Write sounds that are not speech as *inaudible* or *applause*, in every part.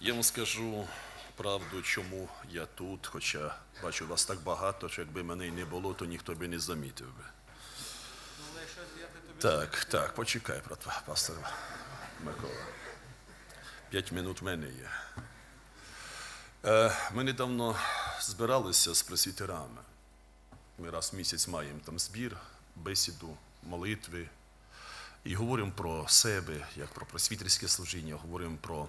Я вам скажу правду, чому я тут, хоча бачу вас так багато, що якби мене й не було, то ніхто би не замітив би. Так, так, почекай, брат, пастор Микола. П'ять минут в мене є. Е, ми недавно збиралися з пресвітерами. Ми раз в місяць маємо там збір, бесіду, молитви. І говоримо про себе, як про просвітерське служіння, говоримо про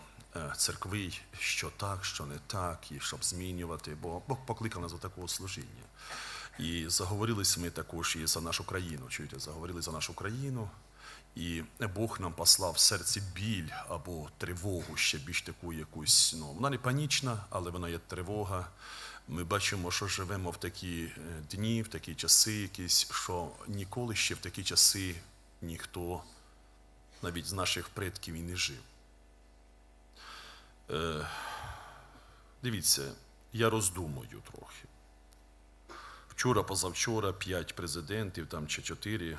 церкви, що так, що не так, і щоб змінювати, бо Бог покликав нас до такого служіння. І заговорились ми також і за нашу країну. Чуєте, заговорили за нашу країну, і Бог нам послав в серці біль або тривогу, ще більш таку якусь. Ну, вона не панічна, але вона є тривога. Ми бачимо, що живемо в такі е, дні, в такі часи, якісь, що ніколи ще в такі часи ніхто навіть з наших предків і не жив. Е, дивіться, я роздумую трохи. Вчора, позавчора, п'ять президентів, там чи чотири,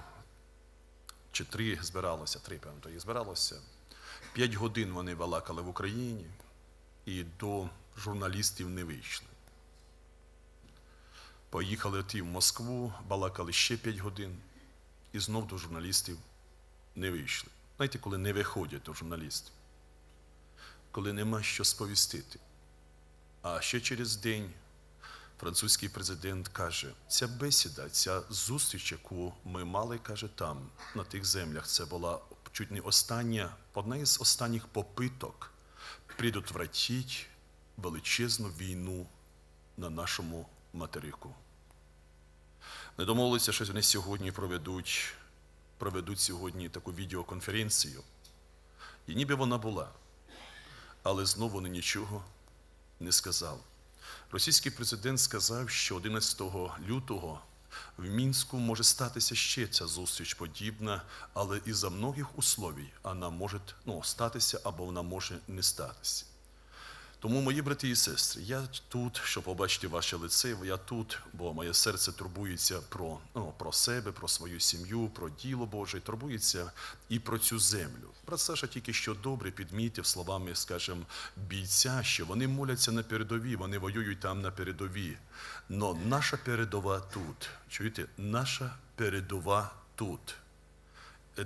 чи три збиралося, три, певно, то їх збиралося. П'ять годин вони балакали в Україні і до журналістів не вийшли. Поїхали ті в Москву, балакали ще п'ять годин, і знов до журналістів не вийшли. Знаєте, коли не виходять до журналістів, коли нема що сповістити. А ще через день французький президент каже: ця бесіда, ця зустріч, яку ми мали, каже, там, на тих землях, це була чуть не остання, одна із останніх попиток предотвратити величезну війну на нашому материку. Не домовилися, що вони сьогодні проведуть, проведуть сьогодні таку відеоконференцію. І ніби вона була, але знову вони нічого не сказали. Російський президент сказав, що 11 лютого в Мінську може статися ще ця зустріч подібна, але із-за многих условій вона може ну, статися або вона може не статися. Тому, мої брати і сестри, я тут, щоб побачити ваше лице, я тут, бо моє серце турбується про, ну, про себе, про свою сім'ю, про діло Боже, турбується і про цю землю. Брат Саша тільки що добре підмітив словами, скажімо, бійця, що вони моляться на передовій, вони воюють там на передовій. Но наша передова тут. Чуєте, наша передова тут.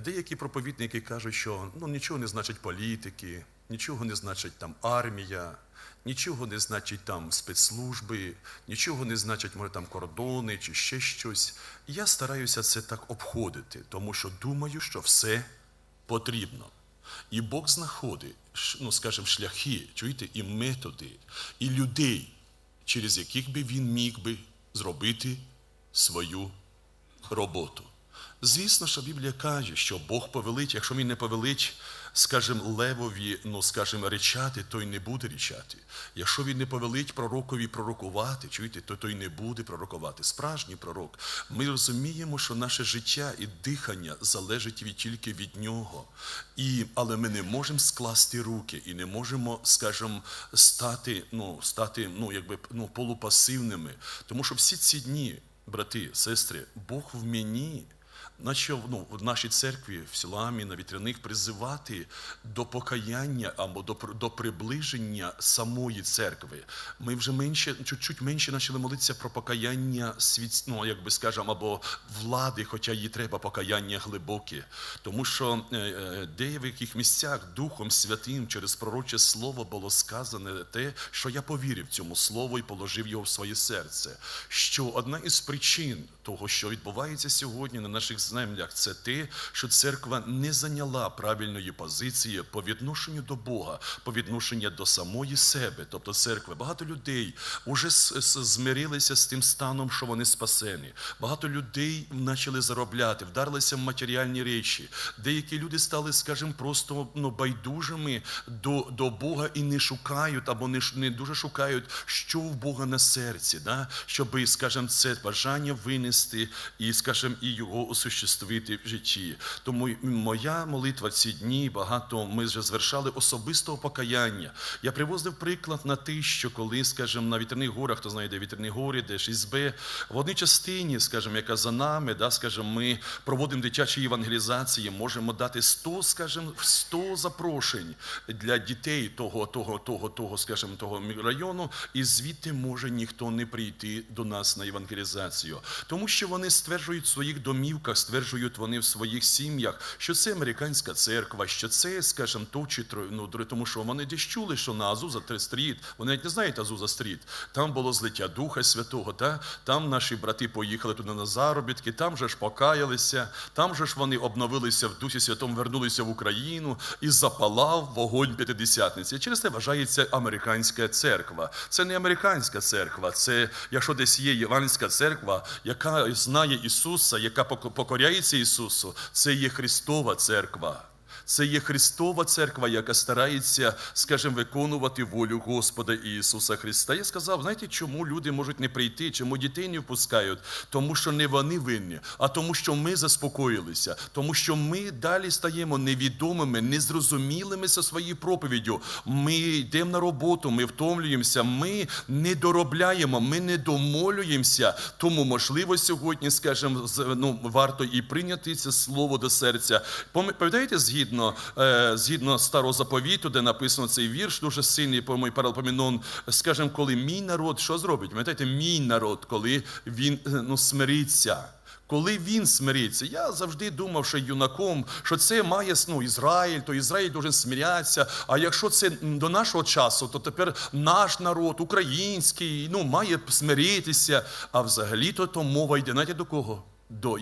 Деякі проповідники кажуть, що ну, нічого не значить політики, нічого не значить там армія, нічого не значить там спецслужби, нічого не значить, може, там кордони чи ще щось. Я стараюся це так обходити, тому що думаю, що все потрібно. І Бог знаходить, ну, скажімо, шляхи, чуєте, і методи, і людей, через яких би він міг би зробити свою роботу. Звісно, що Біблія каже, що Бог повелить, якщо він не повелить, скажімо, левові, ну скажімо, речати, той не буде речати. Якщо він не повелить пророкові пророкувати, чуєте, то той не буде пророкувати. Справжній пророк. Ми розуміємо, що наше життя і дихання залежить від тільки від нього. І, але ми не можемо скласти руки і не можемо, скажімо, стати, ну, стати, ну, якби, ну, полупасивними. Тому що всі ці дні, брати, сестри, Бог в мені почав ну, в нашій церкві в Сіламі на вітряних призивати до покаяння або до, до приближення самої церкви. Ми вже менше, чуть-чуть менше почали молитися про покаяння світ, ну, як би скажемо, або влади, хоча їй треба покаяння глибоке. Тому що е, е, де в яких місцях Духом Святим через пророче слово було сказане те, що я повірив цьому слову і положив його в своє серце. Що одна із причин того, що відбувається сьогодні на наших землях, це те, що церква не зайняла правильної позиції по відношенню до Бога, по відношенню до самої себе, тобто церкви. Багато людей вже змирилися з тим станом, що вони спасені. Багато людей почали заробляти, вдарилися в матеріальні речі. Деякі люди стали, скажімо, просто ну, байдужими до, до Бога і не шукають або не, не дуже шукають, що в Бога на серці, да? щоб, скажімо, це бажання винести і, скажімо, і його осуществити осуществити в житті. Тому моя молитва ці дні багато ми вже звершали особистого покаяння. Я привозив приклад на те, що коли, скажімо, на вітряних горах, хто знає, де вітряні гори, де 6Б, в одній частині, скажімо, яка за нами, да, скажімо, ми проводимо дитячі евангелізації, можемо дати 100, скажімо, 100 запрошень для дітей того, того, того, того, скажімо, того району, і звідти може ніхто не прийти до нас на евангелізацію, тому що вони стверджують в своїх домівках, стверджують вони в своїх сім'ях, що це американська церква, що це, скажімо, то чи тро- ну, тому що вони десь чули, що на Азуза стріт, вони навіть не знають Азуза стріт, там було злиття Духа Святого, та? там наші брати поїхали туди на заробітки, там же ж покаялися, там же ж вони обновилися в Дусі Святому, вернулися в Україну і запалав вогонь п'ятидесятниці. Через це вважається американська церква. Це не американська церква, це якщо десь є євангельська церква, яка знає Ісуса, яка пок- покоряється Ісусу, це є Христова церква. Це є Христова церква, яка старається, скажімо, виконувати волю Господа Ісуса Христа. Я сказав, знаєте, чому люди можуть не прийти, чому дітей не впускають? Тому що не вони винні, а тому, що ми заспокоїлися, тому що ми далі стаємо невідомими, незрозумілими за своєю проповіддю. Ми йдемо на роботу, ми втомлюємося, ми не доробляємо, ми не домолюємося. Тому, можливо, сьогодні, скажімо, ну, варто і прийняти це слово до серця. Пам'я- Пам'ятаєте, згідно, е, згідно старого заповіту, де написано цей вірш, дуже сильний, по мій паралпомінон, скажімо, коли мій народ що зробить? Пам'ятаєте, мій народ, коли він е, ну, смириться. Коли він смириться, я завжди думав, що юнаком, що це має ну, Ізраїль, то Ізраїль дуже смирятися. А якщо це до нашого часу, то тепер наш народ, український, ну, має смиритися. А взагалі-то то мова йде знаєте, до кого? До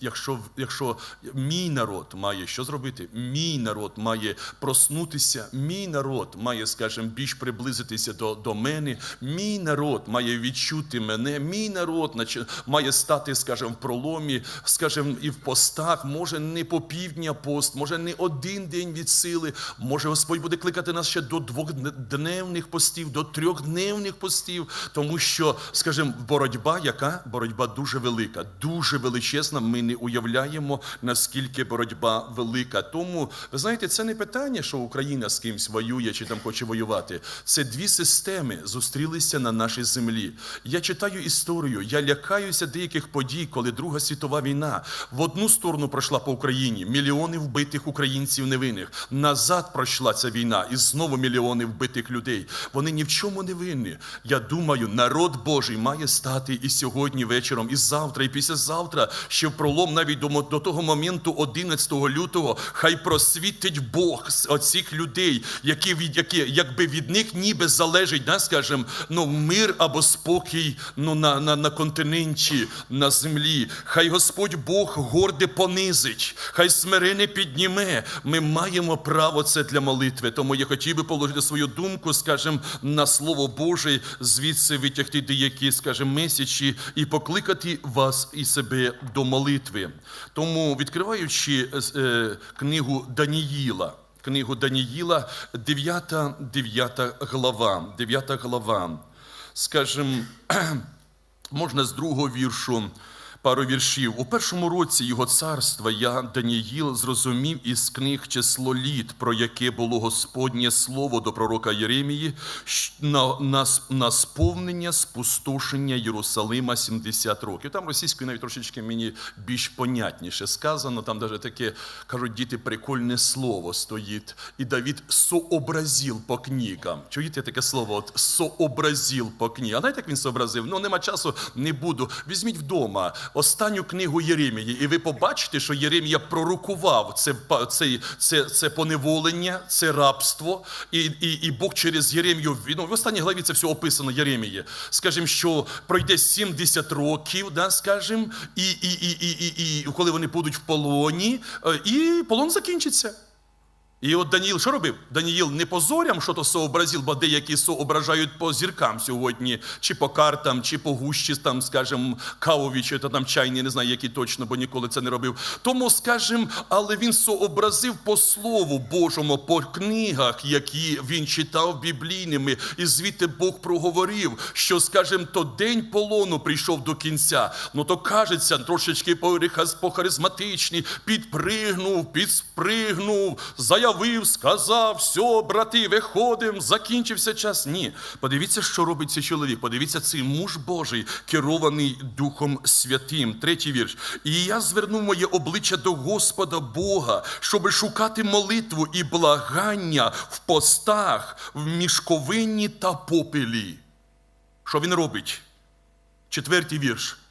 якщо, якщо мій народ має що зробити, мій народ має проснутися, мій народ має, скажімо, більш приблизитися до, до мене, мій народ має відчути мене, мій народ має стати, скажімо, в проломі, скажімо, і в постах, може не по півдня пост, може не один день від сили, може Господь буде кликати нас ще до двохдневних постів, до трьохдневних постів, тому що, скажімо, боротьба, яка? Боротьба дуже велика, дуже величезна. Ми не уявляємо, наскільки боротьба велика. Тому ви знаєте, це не питання, що Україна з кимсь воює чи там хоче воювати. Це дві системи зустрілися на нашій землі. Я читаю історію, я лякаюся деяких подій, коли Друга світова війна в одну сторону пройшла по Україні, мільйони вбитих українців невинних. Назад пройшла ця війна, і знову мільйони вбитих людей. Вони ні в чому не винні. Я думаю, народ Божий має стати і сьогодні вечором, і завтра, і післязавтра, ще в пролом навіть до, того моменту, 11 лютого, хай просвітить Бог з оцих людей, які які, якби від них ніби залежить, да, скажем, ну, мир або спокій ну, на, на, на континенті, на землі. Хай Господь Бог горде понизить, хай смирене підніме. Ми маємо право це для молитви. Тому я хотів би положити свою думку, скажем, на Слово Боже, звідси витягти деякі, скажем, месячі і покликати вас і себе до молитви. Тому, відкриваючи е, книгу Даніїла, книгу Даніїла, 9, 9 глава, 9 глава, скажем, *clears throat* можна з другого віршу. Пару віршів. У першому році його царства я, Даніїл, зрозумів із книг число літ, про яке було Господнє слово до пророка Єремії, на, на, на сповнення спустошення Єрусалима 70 років. Там російською навіть трошечки мені більш понятніше сказано. Там навіть таке, кажуть, діти, прикольне слово стоїть. І Давід сообразил по книгам. Чуєте таке слово? От сообразил по книгам. А знаєте, як він сообразив? Ну, нема часу, не буду. Візьміть вдома останню книгу Єремії, і ви побачите, що Єремія пророкував це, це, це, це поневолення, це рабство. І, і, і Бог через Єремію, ну, в останній главі це все описано Єремії. Скажімо, що пройде 70 років, да, скажімо, і, і, і, і, і, і коли вони будуть в полоні, е, і полон закінчиться. І от Даніїл що робив? Даніїл не по зорям, що то сообразив, бо деякі соображають по зіркам сьогодні, чи по картам, чи по гущі, там, скажімо, кавові, чи то там чайні, не знаю, які точно, бо ніколи це не робив. Тому, скажімо, але він сообразив по Слову Божому, по книгах, які він читав біблійними, і звідти Бог проговорив, що, скажімо, то день полону прийшов до кінця. Ну то кажеться, трошечки по-харизматичні, підпригнув, підспригнув, заявив, сказав, все, брати, виходимо, закінчився час. Ні. Подивіться, що робить цей чоловік. Подивіться, цей муж Божий, керований Духом Святим. Третій вірш. І я звернув моє обличчя до Господа Бога, щоби шукати молитву і благання в постах, в мішковинні та попелі. Що він робить? Четвертий вірш.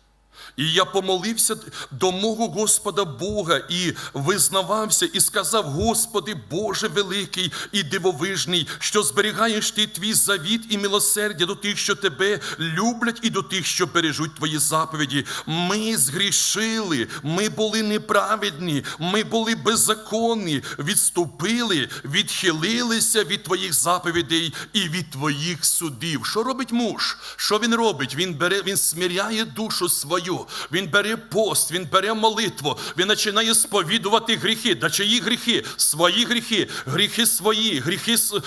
І я помолився до мого Господа Бога і визнавався, і сказав: Господи, Боже великий і дивовижний, що зберігаєш ти твій завіт і милосердя до тих, що тебе люблять, і до тих, що бережуть твої заповіді. Ми згрішили, ми були неправедні, ми були беззаконні, відступили, відхилилися від твоїх заповідей і від твоїх судів. Що робить муж? Що він робить? Він бере, він смиряє душу свою, він бере пост, він бере молитву, він починає сповідувати гріхи. Да чиї гріхи? Свої гріхи, гріхи свої, гріхи з,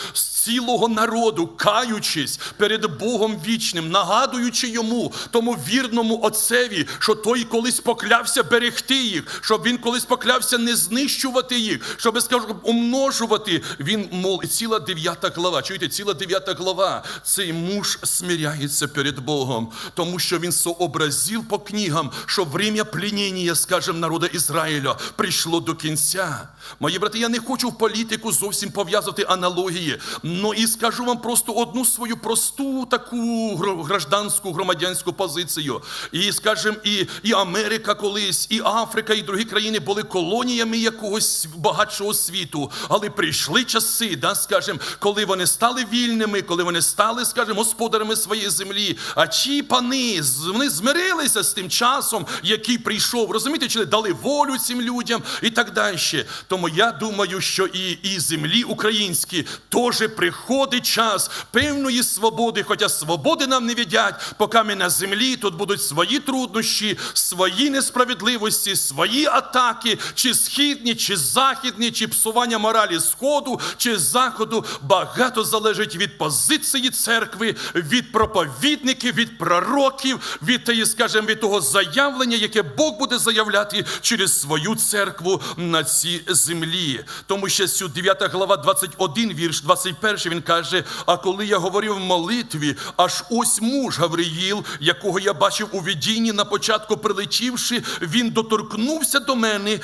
цілого народу, каючись перед Богом вічним, нагадуючи йому, тому вірному отцеві, що той колись поклявся берегти їх, щоб він колись поклявся не знищувати їх, щоб скажу, умножувати. Він мол, ціла дев'ята глава. Чуєте, ціла дев'ята глава. Цей муж смиряється перед Богом, тому що він сообразив по книгам, що время пленіння, скажем, народу Ізраїля прийшло до кінця. Мої брати, я не хочу в політику зовсім пов'язувати аналогії. Ну і скажу вам просто одну свою просту таку гражданську громадянську позицію. І скажем, і, і Америка колись, і Африка, і другі країни були колоніями якогось багатшого світу. Але прийшли часи, да, скажем, коли вони стали вільними, коли вони стали, скажем, господарями своєї землі. А ті пани вони змирилися з тим часом, який прийшов. Розумієте, чи дали волю цим людям і так далі. Тому я думаю, що і, і землі українські теж приходить час певної свободи, хоча свободи нам не віддять, поки ми на землі тут будуть свої труднощі, свої несправедливості, свої атаки, чи східні, чи західні, чи псування моралі сходу, чи заходу. Багато залежить від позиції церкви, від проповідників, від пророків, від скажімо, від того заявлення, яке Бог буде заявляти через свою церкву на цій землі. Тому що цю 9 глава, 21 вірш, 21 він каже: А коли я говорив в молитві, аж ось муж Гавриїл, якого я бачив у видінні на початку прилетівши, він доторкнувся до мене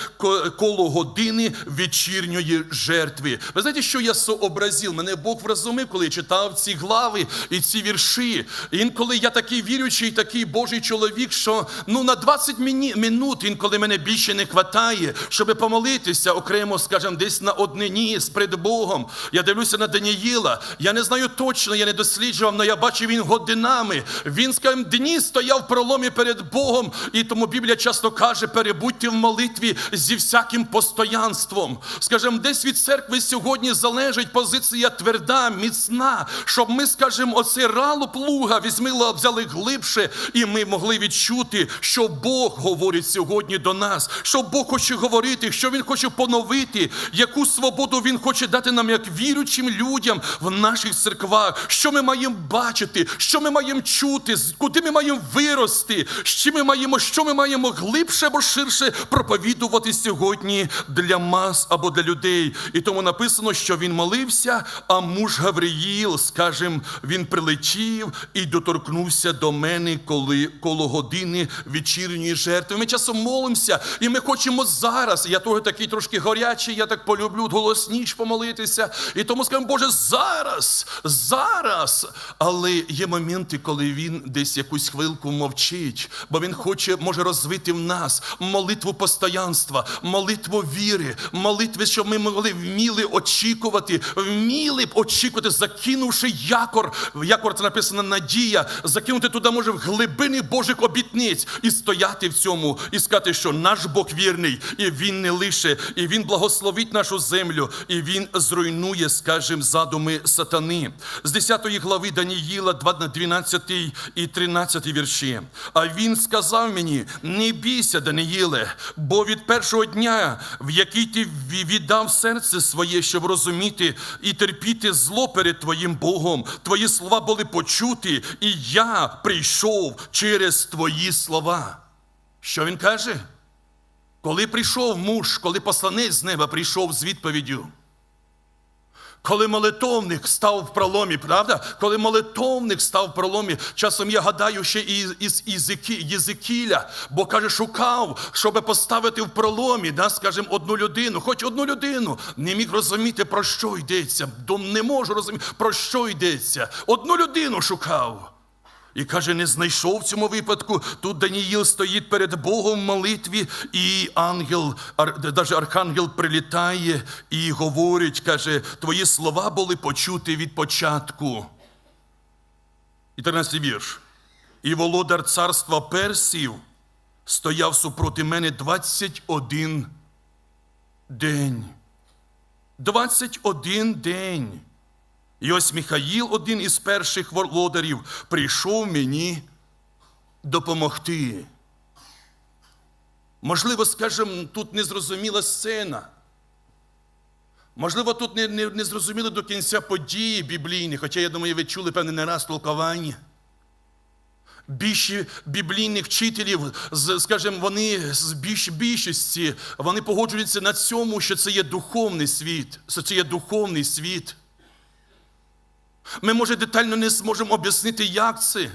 коло години вечірньої жертви. Ви знаєте, що я сообразив? Мене Бог вразумив, коли я читав ці глави і ці вірші. Інколи я такий віруючий, такий Божий чоловік, що ну на 20 міні- минут інколи мене більше не хватає, щоб помолитися окремо, скажімо, десь на однині з перед Богом. Я дивлюся на Даніїла. Я не знаю точно, я не досліджував, але я бачив він годинами. Він, скажімо, дні стояв в проломі перед Богом, і тому Біблія часто каже: перебудьте в молитві зі всяким постоянством. Скажімо, десь від церкви сьогодні залежить позиція тверда, міцна, щоб ми, скажімо, оце рало плуга візьмили, взяли глибше, і ми могли відчути, що Бог говорить сьогодні до нас, що Бог хоче говорити, що Він хоче поновити, яку свободу Він хоче дати нам як віруючим людям в наших церквах, що ми маємо бачити, що ми маємо чути, куди ми маємо вирости, що ми маємо, що ми маємо глибше або ширше проповідувати сьогодні для мас або для людей. І тому написано, що він молився, а муж Гавриїл, скажем, він прилетів і доторкнувся до мене, коли коло години вечірньої жертви. Ми часом молимося, і ми хочемо зараз. Я того такий трошки горячий, я так полюблю голосніш помолитися. І тому скажемо, Боже, зараз, зараз. Але є моменти, коли він десь якусь хвилку мовчить, бо він хоче, може розвити в нас молитву постоянства, молитву віри, молитви, щоб ми могли вміли очікувати, вміли б очікувати, закинувши якор. Якор це написано надія, закинути туди може в глибини Божих обітниць. Дрібниць і стояти в цьому, і сказати, що наш Бог вірний, і Він не лише, і Він благословить нашу землю, і Він зруйнує, скажімо, задуми сатани. З 10 глави Даніїла, 12 і 13 вірші. А він сказав мені: не бійся, Даниїле, бо від першого дня, в який ти віддав серце своє, щоб розуміти і терпіти зло перед твоїм Богом, твої слова були почуті, і я прийшов через твої слова. Що він каже? Коли прийшов муж, коли посланець з неба прийшов з відповіддю. Коли молитовник став в проломі, правда? Коли молитовник став в проломі, часом я гадаю ще і із Єзикі- Єзикіля, бо каже, шукав, щоб поставити в проломі, да, скажімо, одну людину, хоч одну людину, не міг розуміти, про що йдеться. Не можу розуміти, про що йдеться. Одну людину шукав. І каже, не знайшов в цьому випадку. Тут Даніїл стоїть перед Богом в молитві, і ангел, даже архангел прилітає і говорить, каже, твої слова були почуті від початку. І 13 вірш. І володар царства Персів стояв супроти мене 21 день. 21 день. І ось Михаїл, один із перших володарів, прийшов мені допомогти. Можливо, скажімо, тут незрозуміла сцена. Можливо, тут не, не, не зрозуміли до кінця події біблійні, хоча я думаю, ви чули певне не раз толкування. Більші біблійних вчителів, скажімо, вони з більш, більшості, вони погоджуються на цьому, що це є духовний світ, що це є духовний світ. Ми, може, детально не зможемо об'яснити, як це.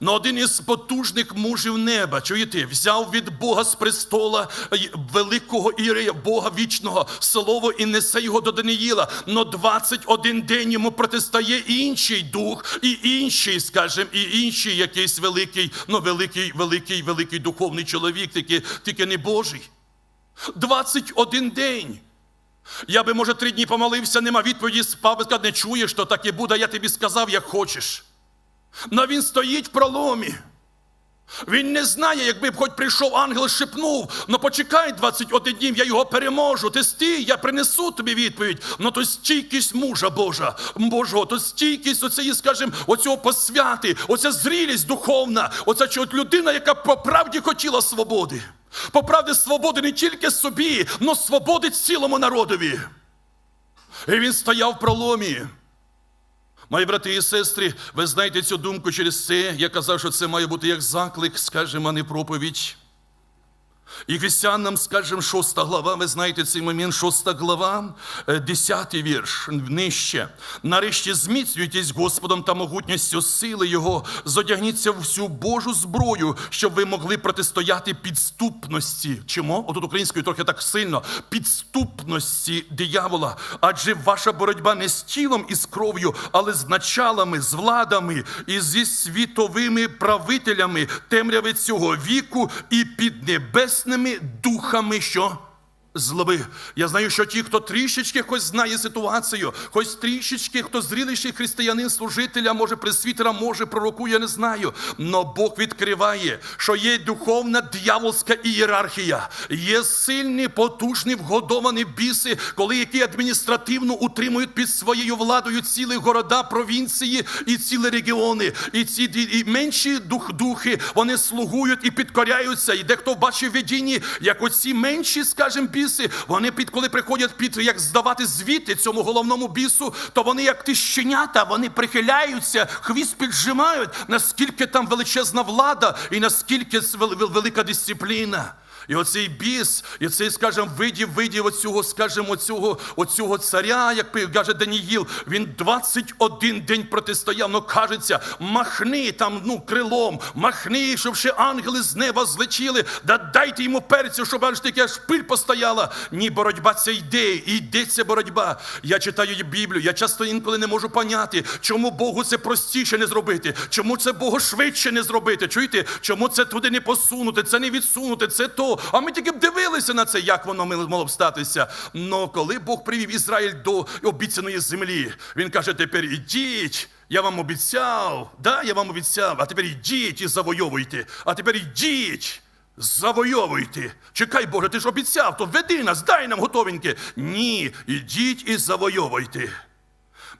Но один із потужних мужів неба, чуєте, взяв від Бога з престола великого Ірея, Бога вічного, слово і несе його до Даниїла. Но 21 день йому протистає інший дух, і інший, скажімо, і інший якийсь великий, ну великий, великий, великий духовний чоловік, тільки, тільки не Божий. 21 день. Я би, може, три дні помолився, нема відповіді, спав і сказав, не чуєш, то так і буде, я тобі сказав, як хочеш. Но він стоїть в проломі. Він не знає, якби б хоч прийшов ангел шепнув, ну почекай 21 днів, я його переможу. Ти стій, я принесу тобі відповідь. Ну то стійкість мужа Божа, Божого, то стійкість оцеї, скажімо, оцього посвяти, оця зрілість духовна, оця людина, яка по правді хотіла свободи. По правді свободи не тільки собі, но свободи цілому народові. І він стояв в проломі. Мої брати і сестри, ви знаєте цю думку через це. Я казав, що це має бути як заклик, скажімо, не проповідь. І Ефесянам, скажімо, шоста глава, ви знаєте цей момент, шоста глава, е, десятий вірш, нижче. Нарешті зміцнюйтесь Господом та могутністю сили Його, зодягніться в всю Божу зброю, щоб ви могли протистояти підступності. Чому? Отут українською трохи так сильно. Підступності диявола. Адже ваша боротьба не з тілом і з кров'ю, але з началами, з владами і зі світовими правителями темряви цього віку і під небесними духами, що злоби. Я знаю, що ті, хто трішечки хоч знає ситуацію, хоч трішечки, хто зріліший християнин, служителя, може пресвітера, може пророкує, не знаю. Но Бог відкриває, що є духовна дьяволська ієрархія, є сильні, потужні, вгодовані біси, коли які адміністративно утримують під своєю владою цілі города, провінції і цілі регіони. І ці і менші дух, духи вони слугують і підкоряються. І дехто бачив видінні, як оці менші, скажімо, біси, вони під коли приходять під як здавати звіти цьому головному бісу, то вони, як тищенята, вони прихиляються, хвіст піджимають, наскільки там величезна влада і наскільки велика дисципліна. І оцей біс, і цей, скажімо, видів, видів оцього, скажімо, оцього, оцього царя, як каже Даніїл, він 21 день протистояв, ну кажеться, махни там, ну, крилом, махни, щоб ще ангели з неба злетіли, да дайте йому перцю, щоб аж таки аж пиль постояла. Ні, боротьба це йде, і йдеться боротьба. Я читаю Біблію, я часто інколи не можу поняти, чому Богу це простіше не зробити, чому це Богу швидше не зробити. Чуєте, чому це туди не посунути, це не відсунути, це то. А ми тільки б дивилися на це, як воно могло б статися. Но коли Бог привів Ізраїль до обіцяної землі, він каже: тепер ідіть. Я вам обіцяв, да, я вам обіцяв, а тепер йдіть і завойовуйте, а тепер йдіть, завойовуйте. Чекай, Боже, ти ж обіцяв, то веди нас, дай нам готовеньке. Ні, йдіть і завойовуйте.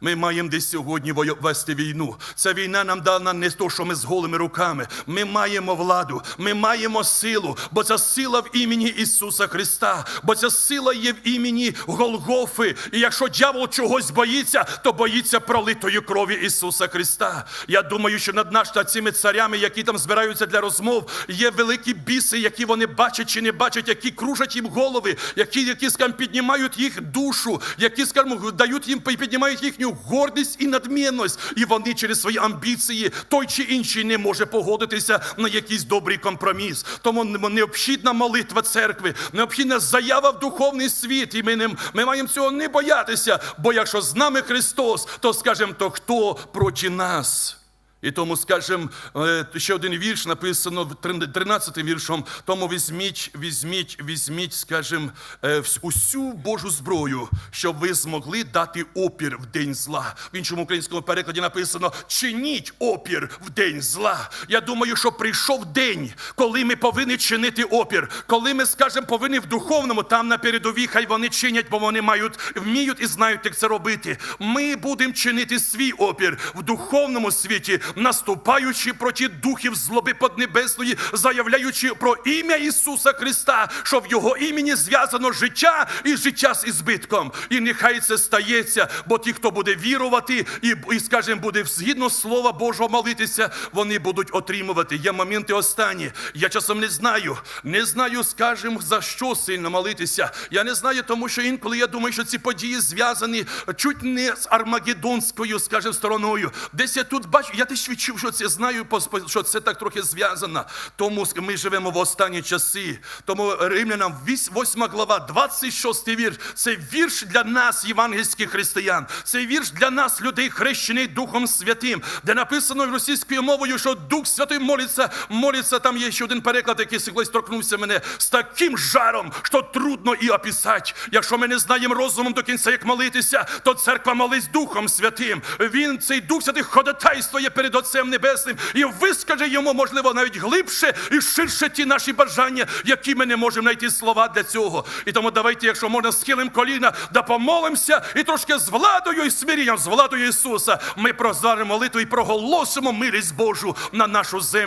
Ми маємо десь сьогодні вести війну. Ця війна нам дана не то, що ми з голими руками. Ми маємо владу, ми маємо силу, бо ця сила в імені Ісуса Христа, бо ця сила є в імені Голгофи. І якщо дьявол чогось боїться, то боїться пролитої крові Ісуса Христа. Я думаю, що над наш над цими царями, які там збираються для розмов, є великі біси, які вони бачать чи не бачать, які кружать їм голови, які, які скажімо, піднімають їх душу, які скажімо, дають їм піднімають їхню гордість і надмінність. І вони через свої амбіції, той чи інший не може погодитися на якийсь добрий компроміс. Тому необхідна молитва церкви, необхідна заява в духовний світ. І ми, не, ми маємо цього не боятися. Бо якщо з нами Христос, то скажемо, то хто проти нас? І тому, скажем, е, ще один вірш написано 13 віршом. Тому візьміть, візьміть, візьміть, скажем, е, усю Божу зброю, щоб ви змогли дати опір в день зла. В іншому українському перекладі написано: чиніть опір в день зла. Я думаю, що прийшов день, коли ми повинні чинити опір, коли ми, скажем, повинні в духовному там на передовій, хай вони чинять, бо вони мають вміють і знають, як це робити. Ми будемо чинити свій опір в духовному світі, наступаючи проти духів злоби поднебесної, заявляючи про ім'я Ісуса Христа, що в Його імені зв'язано життя і життя з ізбитком. І нехай це стається, бо ті, хто буде вірувати і, і скажімо, буде згідно Слова Божого молитися, вони будуть отримувати. Є моменти останні. Я часом не знаю, не знаю, скажімо, за що сильно молитися. Я не знаю, тому що інколи я думаю, що ці події зв'язані чуть не з Армагеддонською, скажімо, стороною. Десь я тут бачу, я теж відчув, що це знаю, що це так трохи зв'язано. Тому ми живемо в останні часи. Тому римлянам 8 глава, 26 вірш. Це вірш для нас, євангельських християн. Це вірш для нас, людей, хрещених Духом Святим, де написано російською мовою, що Дух Святий молиться, молиться. Там є ще один переклад, який колись торкнувся мене з таким жаром, що трудно і описати. Якщо ми не знаємо розумом до кінця, як молитися, то церква молить Духом Святим. Він цей Дух Святий ходатайствує перед Отцем Небесним і вискаже йому, можливо, навіть глибше і ширше ті наші бажання, які ми не можемо знайти слова для цього. І тому давайте, якщо можна, схилим коліна, да помолимося і трошки з владою і смирінням, з владою Ісуса, ми прозваримо молитву і проголосимо милість Божу на нашу землю.